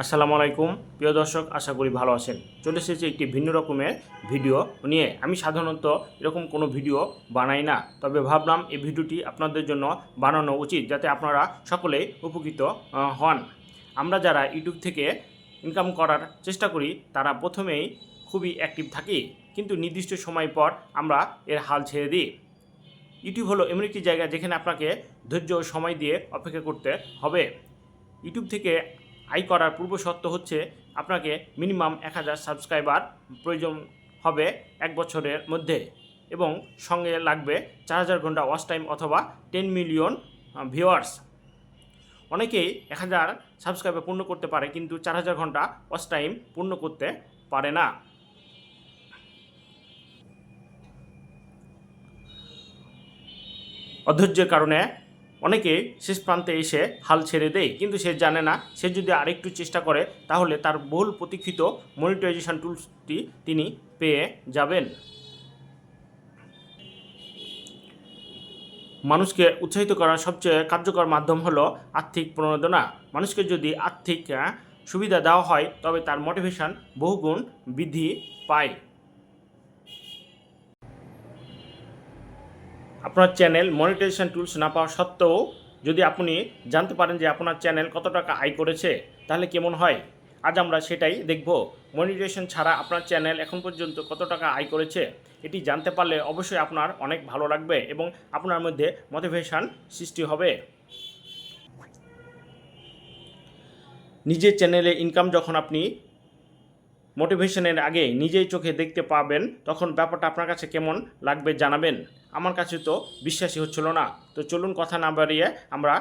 আসসালামু আলাইকুম। প্রিয় দর্শক, আশা করি ভালো আছেন। চলে এসেছি একটি ভিন্ন রকমের ভিডিও নিয়ে। আমি সাধারণত এরকম কোনো ভিডিও বানাই না, তবে ভাবলাম এই ভিডিওটি আপনাদের জন্য বানানো উচিত যাতে আপনারা সকলেই উপকৃত হন। আমরা যারা ইউটিউব থেকে ইনকাম করার চেষ্টা করি, তারা প্রথমেই খুবই অ্যাক্টিভ থাকি, কিন্তু নির্দিষ্ট সময় পর আমরা এর হাল ছেড়ে দিই। ইউটিউব হলো এমন একটি জায়গা যেখানে আপনাকে ধৈর্য সময় দিয়ে অপেক্ষা করতে হবে। ইউটিউব থেকে আয় করার পূর্ব শর্ত হচ্ছে আপনাকে মিনিমাম এক হাজার সাবস্ক্রাইবার প্রয়োজন হবে এক বছরের মধ্যে এবং সঙ্গে লাগবে চার হাজার ঘণ্টা ওয়াচ টাইম অথবা টেন মিলিয়ন ভিউয়ার্স অনেকেই এক হাজার সাবস্ক্রাইবার পূর্ণ করতে পারে কিন্তু চার হাজার ঘণ্টা ওয়াচ টাইম পূর্ণ করতে পারে না। অধৈর্যের কারণে অনেকে শেষ প্রান্তে এসে হাল ছেড়ে দেয়, কিন্তু সে জানে না। সে যদি আরেকটু চেষ্টা করে, তাহলে তার বহুল প্রতীক্ষিত মনিটাইজেশন টুলসটি তিনি পেয়ে যাবেন। মানুষকে উৎসাহিত করার সবচেয়ে কার্যকর মাধ্যম হলো আর্থিক প্রণোদনা। মানুষকে যদি আর্থিক সুবিধা দেওয়া হয়, তবে তার মোটিভেশন বহুগুণ বৃদ্ধি পায়। আপনার চ্যানেল মনিটাইজেশন টুলস না পাওয়া সত্ত্বেও যদি আপনি জানতে পারেন যে আপনার চ্যানেল কত টাকা আয় করেছে, তাহলে কেমন হয়? আজ আমরা সেটাই দেখব। মনিটাইজেশন ছাড়া আপনার চ্যানেল এখন পর্যন্ত কত টাকা আয় করেছে, এটি জানতে পারলে অবশ্যই আপনার অনেক ভালো লাগবে এবং আপনার মধ্যে মোটিভেশান সৃষ্টি হবে। নিজের চ্যানেলে ইনকাম যখন আপনি মোটিভেশনের আগে নিজেই চোখে দেখতে পাবেন, তখন ব্যাপারটা আপনার কাছে কেমন লাগবে জানাবেন। আমার কাছে তো বিশ্বাসই হচ্ছিল না। তো চলুন কথা না বাড়িয়ে আমরা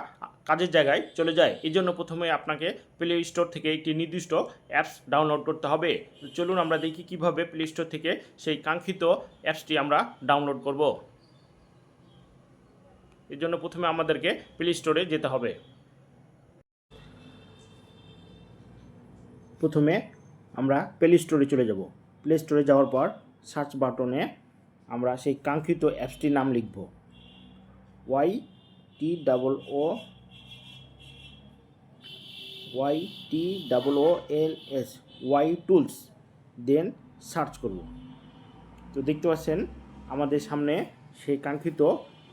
কাজের জায়গায় চলে যাই। এই জন্য প্রথমে আপনাকে প্লে স্টোর থেকে একটি নির্দিষ্ট অ্যাপস ডাউনলোড করতে হবে। চলুন আমরা দেখি কীভাবে প্লে স্টোর থেকে সেই কাঙ্ক্ষিত অ্যাপসটি আমরা ডাউনলোড করব। এর জন্য প্রথমে আমাদেরকে প্লে স্টোরে যেতে হবে। প্রথমে আমরা প্লে স্টোরে চলে যাব। প্লে স্টোরে যাওয়ার পর সার্চ বাটনে আমরা সেই কাঙ্ক্ষিত অ্যাপসটির নাম লিখব। Y T double O Y T double O L S Y tools then search করব। তো দেখতে পাচ্ছেন আমাদের সামনে সেই কাঙ্ক্ষিত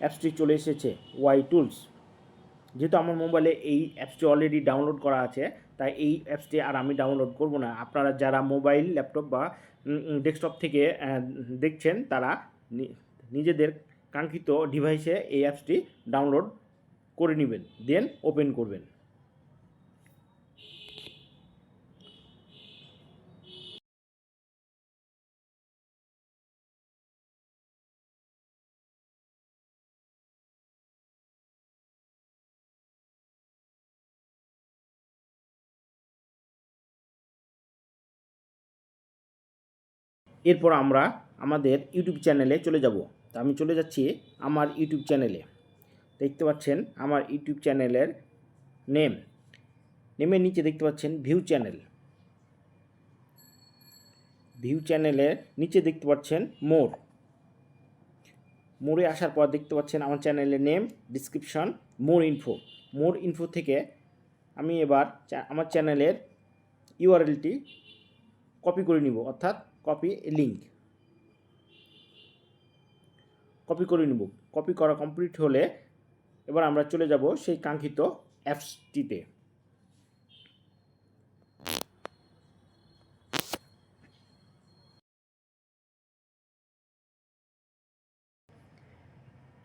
অ্যাপসটি চলে এসেছে ওয়াই টুলস যেহেতু আমার মোবাইলে এই অ্যাপসটি অলরেডি ডাউনলোড করা আছে তাই এই অ্যাপসটি আর আমি ডাউনলোড করব না। আপনারা যারা মোবাইল ল্যাপটপ বা ডেস্কটপ থেকে দেখছেন, তারা নিজেদের কাঙ্ক্ষিত ডিভাইসে এই অ্যাপসটি ডাউনলোড করে নেবেন দেন ওপেন করবেন। এরপর আমরা আমাদের ইউটিউব চ্যানেলে চলে যাব। তা আমি চলে যাচ্ছি আমার ইউটিউব চ্যানেলে। দেখতে পাচ্ছেন আমার ইউটিউব চ্যানেলের নেম। নেমের নিচে দেখতে পাচ্ছেন ভিউ চ্যানেল। ভিউ চ্যানেলের নিচে দেখতে পাচ্ছেন মোর মোড়ে আসার পর দেখতে পাচ্ছেন আমার চ্যানেলের name description more info more info থেকে আমি এবার আমার চ্যানেলের ইউআরএলটি কপি করে নিব। অর্থাৎ কপি লিঙ্ক। কপি করে নিব। কপি করা কমপ্লিট হলে এবার আমরা চলে যাব সেই কাঙ্ক্ষিত অ্যাপসটিতে।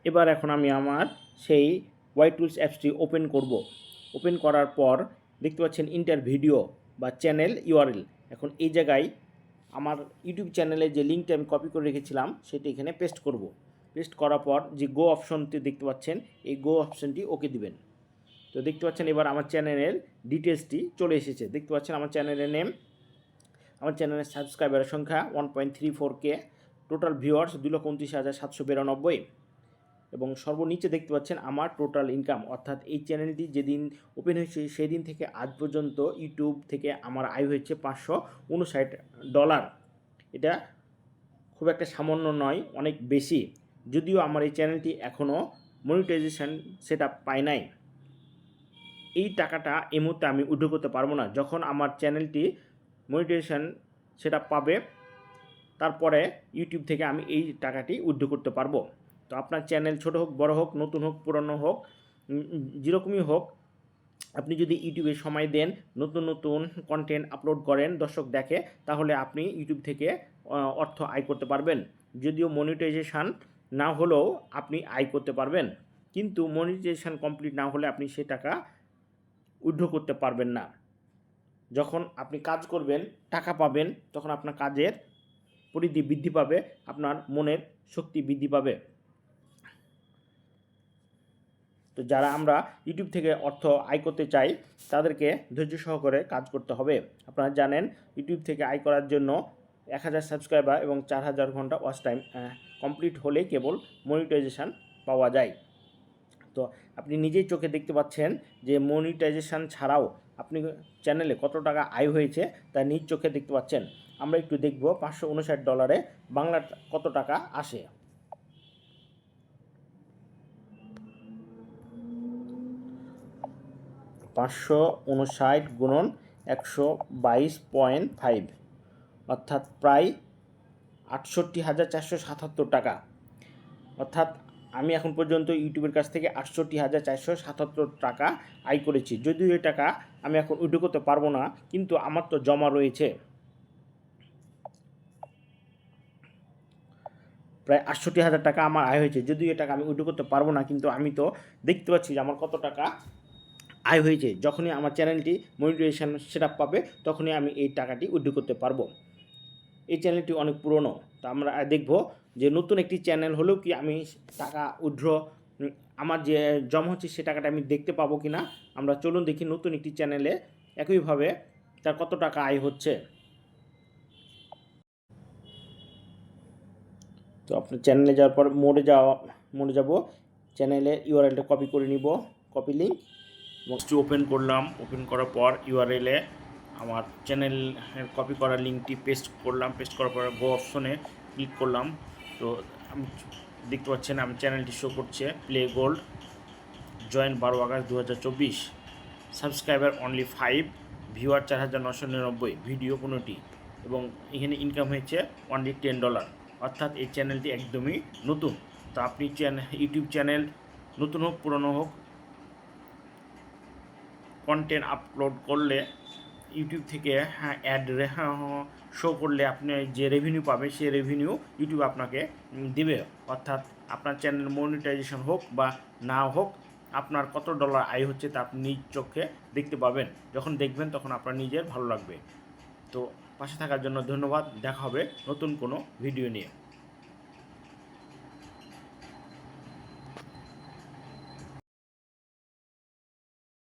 এবার এখন আমি আমার সেই ওয়াই টুলস অ্যাপসটি ওপেন করব। ওপেন করার পর দেখতে পাচ্ছেন ইন্টার ভিডিও বা চ্যানেল ইউআরএল এখন এই জায়গায় আমার ইউটিউব চ্যানেলে যে লিঙ্কটা আমি কপি করে রেখেছিলাম, সেটি এখানে পেস্ট করব। পেস্ট করার পর যে গো অপশনটি দেখতে পাচ্ছেন, এই গো অপশনটি ওকে দিবেন। তো দেখতে পাচ্ছেন এবার আমার চ্যানেলের ডিটেলসটি চলে এসেছে। দেখতে পাচ্ছেন আমার চ্যানেলের নেম আমার চ্যানেলের সাবস্ক্রাইবারের সংখ্যা one point three four K total viewers দু লক্ষ উনত্রিশ হাজার সাতশো বিরানব্বই। এবং সর্বনিচে দেখতে পাচ্ছেন আমার টোটাল ইনকাম অর্থাৎ এই চ্যানেলটি যেদিন ওপেন হয়েছে সেই দিন থেকে আজ পর্যন্ত ইউটিউব থেকে আমার আয় হয়েছে পাঁচশো উনষাট ডলার এটা খুব একটা সামান্য নয়, অনেক বেশি। যদিও আমার এই চ্যানেলটি এখনও মনিটাইজেশন সেট আপ পায় নাই। এই টাকাটা এই মুহূর্তে আমি উইথড্র করতে পারব না। যখন আমার চ্যানেলটি মনিটাইজেশন সেটা পাবে, তারপরে ইউটিউব থেকে আমি এই টাকাটি উইথড্র করতে পারব। তো আপনার চ্যানেল ছোট হোক, বড় হোক, নতুন হোক, পুরনো হোক যেরকমই হোক, আপনি যদি ইউটিউবে সময় দেন, নতুন নতুন কন্টেন্ট আপলোড করেন, দর্শক দেখে, তাহলে আপনি ইউটিউব থেকে অর্থ আয় করতে পারবেন। যদিও মনিটাইজেশন না হলেও আপনি আয় করতে পারবেন। কিন্তু মনিটাইজেশন কমপ্লিট না হলে আপনি সে টাকা উইথড্র করতে পারবেন না। যখন আপনি কাজ করবেন, টাকা পাবেন, তখন আপনার কাজের পরিধি বৃদ্ধি পাবে, আপনার মনের শক্তি বৃদ্ধি পাবে। তো যারা আমরা ইউটিউব থেকে অর্থ আয় করতে চাই, তাদেরকে ধৈর্য সহকারে কাজ করতে হবে। আপনারা জানেন, ইউটিউব থেকে আয় করার জন্য এক হাজার সাবস্ক্রাইবার এবং চার হাজার ঘণ্টা ওয়াচ টাইম কমপ্লিট হলে কেবল মনিটাইজেশান পাওয়া যায়। তো আপনি নিজেই চোখে দেখতে পাচ্ছেন যে মনিটাইজেশান ছাড়াও আপনি চ্যানেলে কত টাকা আয় হয়েছে তা নিজ চোখে দেখতে পাচ্ছেন। আমরা একটু দেখব পাঁচশো উনষাট ডলারে বাংলা কত টাকা আসে। পাঁচশো উনষাট গুণন একশো বাইশ পয়েন্ট ফাইভ, অর্থাৎ প্রায় আটষট্টি হাজার চারশো সাতাত্তর টাকা। অর্থাৎ আমি এখন পর্যন্ত ইউটিউবের কাছ থেকে আটষট্টি হাজার চারশো সাতাত্তর টাকা আয় করেছি। যদিও এই টাকা আমি এখন উইড্রো করতে পারব না, কিন্তু আমার তো জমা রয়েছে। প্রায় আটষট্টি হাজার টাকা আমার আয় হয়েছে। যদিও এই টাকা আমি উইড্রো করতে পারব না, কিন্তু আমি তো দেখতে পাচ্ছি যে আমার কত টাকা আয় হয়েছে, যখনই আমার চ্যানেলটি মনিটাইজেশন সেট পাবে, তখনই আমি এই টাকাটি উইড্রো করতে পারব। এই চ্যানেলটি অনেক পুরনো, তো আমরা দেখব যে নতুন একটি চ্যানেল হলেও কি আমি টাকা উইড্র আমার যে জমা হচ্ছে সে টাকাটা আমি দেখতে পাবো কি না আমরা চলুন দেখি নতুন একটি চ্যানেলে একইভাবে তার কত টাকা আয় হচ্ছে। তো আপনার চ্যানেলে যাওয়ার পর মোড়ে যাওয়া, মোড়ে যাব, চ্যানেলের ইউআরএলটা কপি করে নিব কপি লিঙ্ক বক্সটি ওপেন করলাম। ওপেন করার পর ইউআরএলে আমার চ্যানেলের কপি করা লিঙ্কটি পেস্ট করলাম। পেস্ট করার পর গো অপশনে ক্লিক করলাম। তো আমি দেখতে পাচ্ছেন আমার চ্যানেলটি শো করছে প্লে গোল্ড জয়েন বারো আগস্ট দু হাজার চব্বিশ। সাবস্ক্রাইবার অনলি ফাইভ ভিউয়ার চার হাজার নশো নিরানব্বই। ভিডিও পনেরোটি এবং এখানে ইনকাম হয়েছে অনলি টেন ডলার অর্থাৎ এই চ্যানেলটি একদমই নতুন। তো আপনি চ্যানেল ইউটিউব চ্যানেল নতুন হোক, পুরনো হোক কন্টেন্ট আপলোড করলে ইউটিউব থেকে হ্যাঁ অ্যাড শো করলে আপনি যে রেভিনিউ পাবে সেই রেভিনিউ ইউটিউব আপনাকে দিবে। অর্থাৎ আপনার চ্যানেল মনিটাইজেশন হোক বা না হোক, আপনার কত ডলার আয় হচ্ছে তা আপনি নিজ চোখে দেখতে পাবেন। যখন দেখবেন তখন আপনার নিজের ভালো লাগবে। তো পাশে থাকার জন্য ধন্যবাদ। দেখা হবে নতুন কোনো ভিডিও নিয়ে।